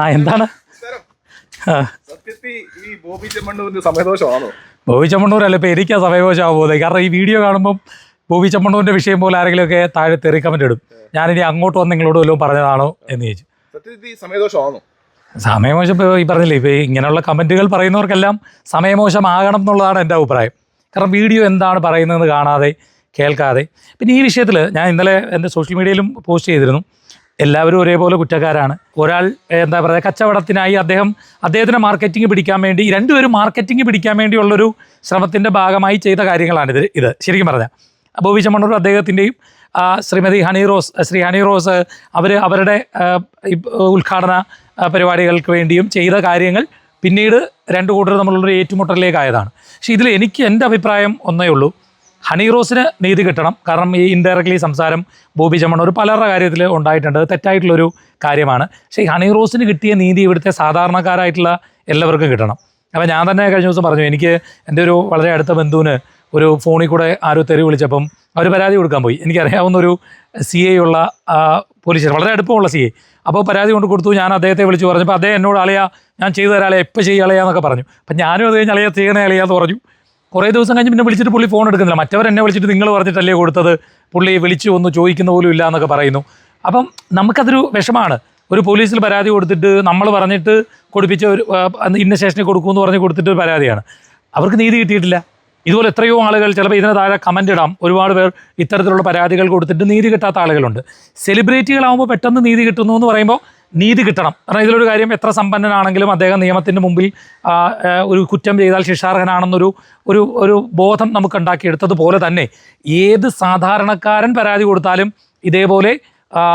ആ എന്താണ്? ബോബി സമയദോഷമാണോ? ചമ്മണ്ണൂരല്ല ഇപ്പം എനിക്ക് ആ സമയവശമാകാൻ പോകുന്നത്. കാരണം ഈ വീഡിയോ കാണുമ്പം ബോബി ചമ്മണ്ണൂരിന്റെ വിഷയം പോലെ ആരെങ്കിലുമൊക്കെ താഴെ തെറി കമന്റ് ഇടും. ഞാൻ ഇനി അങ്ങോട്ട് വന്ന് നിങ്ങളോട് വല്ലതും പറഞ്ഞതാണോ എന്ന് ചോദിച്ചു. സമയദോഷമാണോ? സമയമോശം ഈ പറഞ്ഞില്ലേ ഇപ്പോൾ ഇങ്ങനെയുള്ള കമന്റുകൾ പറയുന്നവർക്കെല്ലാം സമയമോശമാകണം എന്നുള്ളതാണ് എന്റെ അഭിപ്രായം. കാരണം വീഡിയോ എന്താണ് പറയുന്നതെന്ന് കാണാതെ കേൾക്കാതെ. പിന്നെ ഈ വിഷയത്തിൽ ഞാൻ ഇന്നലെ എന്റെ സോഷ്യൽ മീഡിയയിലും പോസ്റ്റ് ചെയ്തിരുന്നു. എല്ലാവരും ഒരേപോലെ കുറ്റക്കാരാണ്. ഒരാൾ എന്താ പറയുക കച്ചവടത്തിനായി അദ്ദേഹം അദ്ദേഹത്തിന് മാർക്കറ്റിംഗ് പിടിക്കാൻ വേണ്ടി രണ്ടുപേരും മാർക്കറ്റിംഗ് പിടിക്കാൻ വേണ്ടിയുള്ളൊരു ശ്രമത്തിന്റെ ഭാഗമായി ചെയ്ത കാര്യങ്ങളാണ് ഇത്. ശരിക്കും പറഞ്ഞാൽ. ബോബി ചമ്മണ്ണൂർ അദ്ദേഹത്തിന്റെയും ശ്രീമതി ഹണി റോസ് ശ്രീ ഹണി റോസ് അവർ അവരുടെ ഉദ്ഘാടന പരിപാടികൾക്ക് വേണ്ടിയും ചെയ്ത കാര്യങ്ങൾ പിന്നീട് രണ്ട് കൂട്ടർ തമ്മിലുള്ളൊരു ഏറ്റുമുട്ടലിലേക്കായതാണ്. പക്ഷേ ഇതിൽ എനിക്ക് എന്റെ അഭിപ്രായം ഒന്നേ ഉള്ളൂ. ഹണി റോസിന് നീതി കിട്ടണം. കാരണം ഈ ഇൻഡയറക്ട്ലി സംസാരം ബോബി ചമ്മണ്ണൂർ പലരുടെ കാര്യത്തിൽ ഉണ്ടായിട്ടുണ്ട്. തെറ്റായിട്ടുള്ളൊരു കാര്യമാണ്. പക്ഷേ ഈ ഹണി റോസിന് കിട്ടിയ നീതി ഇവിടുത്തെ സാധാരണക്കാരായിട്ടുള്ള എല്ലാവർക്കും കിട്ടണം. അപ്പോൾ ഞാൻ തന്നെ കഴിഞ്ഞ ദിവസം പറഞ്ഞു എനിക്ക് എന്റെ ഒരു വളരെ അടുത്ത ബന്ധുവിന് ഒരു ഫോണിൽ കൂടെ ആരോ തെറി വിളിച്ചപ്പം അവർ പരാതി കൊടുക്കാൻ പോയി. എനിക്കറിയാവുന്ന ഒരു സി ഐ ഉള്ള പോലീസ് വളരെ അടുപ്പമുള്ള സി ഐ അപ്പോൾ പരാതി കൊണ്ട് കൊടുത്തു. ഞാൻ അദ്ദേഹത്തെ വിളിച്ച് പറഞ്ഞപ്പോൾ അദ്ദേഹം എന്നോട് അളയാ ഞാൻ ചെയ്തു തരാം അളയാ ചെയ്യുക അളയാന്നൊക്കെ പറഞ്ഞു. അപ്പം ഞാനും അത് കഴിഞ്ഞ് അളയാ ചെയ്യണേ അളയാന്ന് പറഞ്ഞു. കുറേ ദിവസം കഴിഞ്ഞ് പിന്നെ വിളിച്ചിട്ട് പുള്ളി ഫോൺ എടുക്കുന്നില്ല. മറ്റവർ എന്നെ വിളിച്ചിട്ട് നിങ്ങൾ പറഞ്ഞിട്ടല്ലേ കൊടുത്തത്? പുള്ളി വിളിച്ചു ഒന്ന് ചോദിക്കുന്ന പോലും ഇല്ല എന്നൊക്കെ പറയുന്നു. അപ്പം നമുക്കതൊരു വിഷമാണ്. ഒരു പോലീസിൽ പരാതി കൊടുത്തിട്ട് നമ്മൾ പറഞ്ഞിട്ട് കൊടുപ്പിച്ച ഒരു ഇന്ന സ്റ്റേഷനിൽ കൊടുക്കുമെന്ന് പറഞ്ഞ് കൊടുത്തിട്ട് ഒരു പരാതിയാണ്. അവർക്ക് നീതി കിട്ടിയിട്ടില്ല. ഇതുപോലെ എത്രയോ ആളുകൾ ചിലപ്പോൾ ഇതിന് താഴെ കമന്റ് ഇടാം. ഒരുപാട് പേർ ഇത്തരത്തിലുള്ള പരാതികൾ കൊടുത്തിട്ട് നീതി കിട്ടാത്ത ആളുകളുണ്ട്. സെലിബ്രിറ്റികളാകുമ്പോൾ പെട്ടെന്ന് നീതി കിട്ടുന്നു എന്ന് പറയുമ്പോൾ നീതി കിട്ടണം. കാരണം ഇതിലൊരു കാര്യം എത്ര സമ്പന്നനാണെങ്കിലും അദ്ദേഹം നിയമത്തിന്റെ മുമ്പിൽ ഒരു കുറ്റം ചെയ്താൽ ശിക്ഷാർഹനാണെന്നൊരു ഒരു ഒരു ബോധം നമുക്ക് ഉണ്ടാക്കിയെടുത്തതുപോലെ തന്നെ ഏത് സാധാരണക്കാരൻ പരാതി കൊടുത്താലും ഇതേപോലെ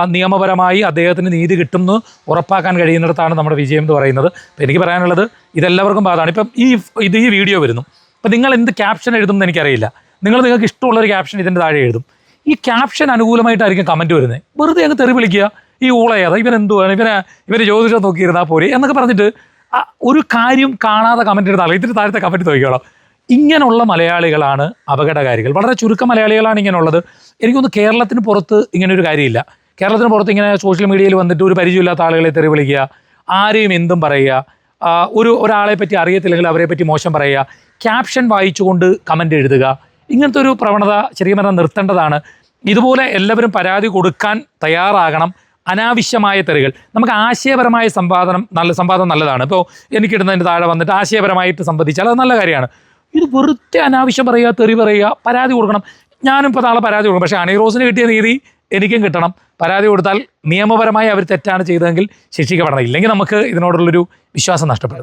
നിയമപരമായി അദ്ദേഹത്തിന് നീതി കിട്ടുമെന്ന് ഉറപ്പാക്കാൻ കഴിയുന്നിടത്താണ് നമ്മുടെ വിജയം എന്ന് പറയുന്നത്. അപ്പോൾ എനിക്ക് പറയാനുള്ളത് ഇതെല്ലാവർക്കും ബാധമാണ് ഇപ്പം ഈ ഇത് ഈ വീഡിയോ വരുന്നു. അപ്പം നിങ്ങൾ എന്ത് ക്യാപ്ഷൻ എഴുതും എന്ന് എനിക്കറിയില്ല. നിങ്ങൾ നിങ്ങൾക്ക് ഇഷ്ടമുള്ളൊരു ക്യാപ്ഷൻ ഇതിന്റെ താഴെ എഴുതും. ഈ ക്യാപ്ഷൻ അനുകൂലമായിട്ടായിരിക്കും കമന്റ് വരുന്നത്. വെറുതെ അങ്ങ് തെറി വിളിക്കുക. ഈ ഊളയാതെ ഇവൻ എന്തുവാണ്? ഇവനെ ഇവന് ജ്യോതിഷം നോക്കിയിരുന്നാൽ പോരെ എന്നൊക്കെ പറഞ്ഞിട്ട് ഒരു കാര്യം കാണാതെ കമന്റ് എടുത്ത ഇത്തിരി താഴത്തെ കമന്റ് നോക്കിക്കോളാം ഇങ്ങനെയുള്ള മലയാളികളാണ് അപകടകാരികൾ. വളരെ ചുരുക്കം മലയാളികളാണ് ഇങ്ങനെയുള്ളത്. എനിക്കൊന്ന് കേരളത്തിന് പുറത്ത് ഇങ്ങനൊരു കാര്യമില്ല. കേരളത്തിന് പുറത്ത് ഇങ്ങനെ സോഷ്യൽ മീഡിയയിൽ വന്നിട്ട് ഒരു പരിചയമില്ലാത്ത ആളുകളെ തെറി വിളിക്കുക ആരെയും എന്തും പറയുക ഒരു ഒരാളെ പറ്റി അറിയത്തില്ലെങ്കിൽ അവരെ പറ്റി മോശം പറയുക ക്യാപ്ഷൻ വായിച്ചുകൊണ്ട് കമന്റ് എഴുതുക ഇങ്ങനത്തെ ഒരു പ്രവണത ശരിക്കും പറഞ്ഞാൽ നിർത്തേണ്ടതാണ്. ഇതുപോലെ എല്ലാവരും പരാതി കൊടുക്കാൻ തയ്യാറാകണം. അനാവശ്യമായ തെറികൾ. നമുക്ക് ആശയപരമായ സംവാദനം നല്ല സംവാദം നല്ലതാണ്. ഇപ്പോൾ എനിക്കിടുന്നതിന്റെ താഴെ വന്നിട്ട് ആശയപരമായിട്ട് സംബന്ധിച്ചാൽ അത് നല്ല കാര്യമാണ്. ഇത് വെറുതെ അനാവശ്യം പറയുക തെറി പറയുക പരാതി കൊടുക്കണം. ഞാനും ഇപ്പോൾ നാളെ പരാതി കൊടുക്കും. പക്ഷേ അണിറോസിന് കിട്ടിയ നീതി എനിക്കും കിട്ടണം. പരാതി കൊടുത്താൽ നിയമപരമായി അവർ തെറ്റാണ് ചെയ്തതെങ്കിൽ ശിക്ഷിക്കപ്പെടണം. ഇല്ലെങ്കിൽ നമുക്ക് ഇതിനോടുള്ളൊരു വിശ്വാസം നഷ്ടപ്പെടും.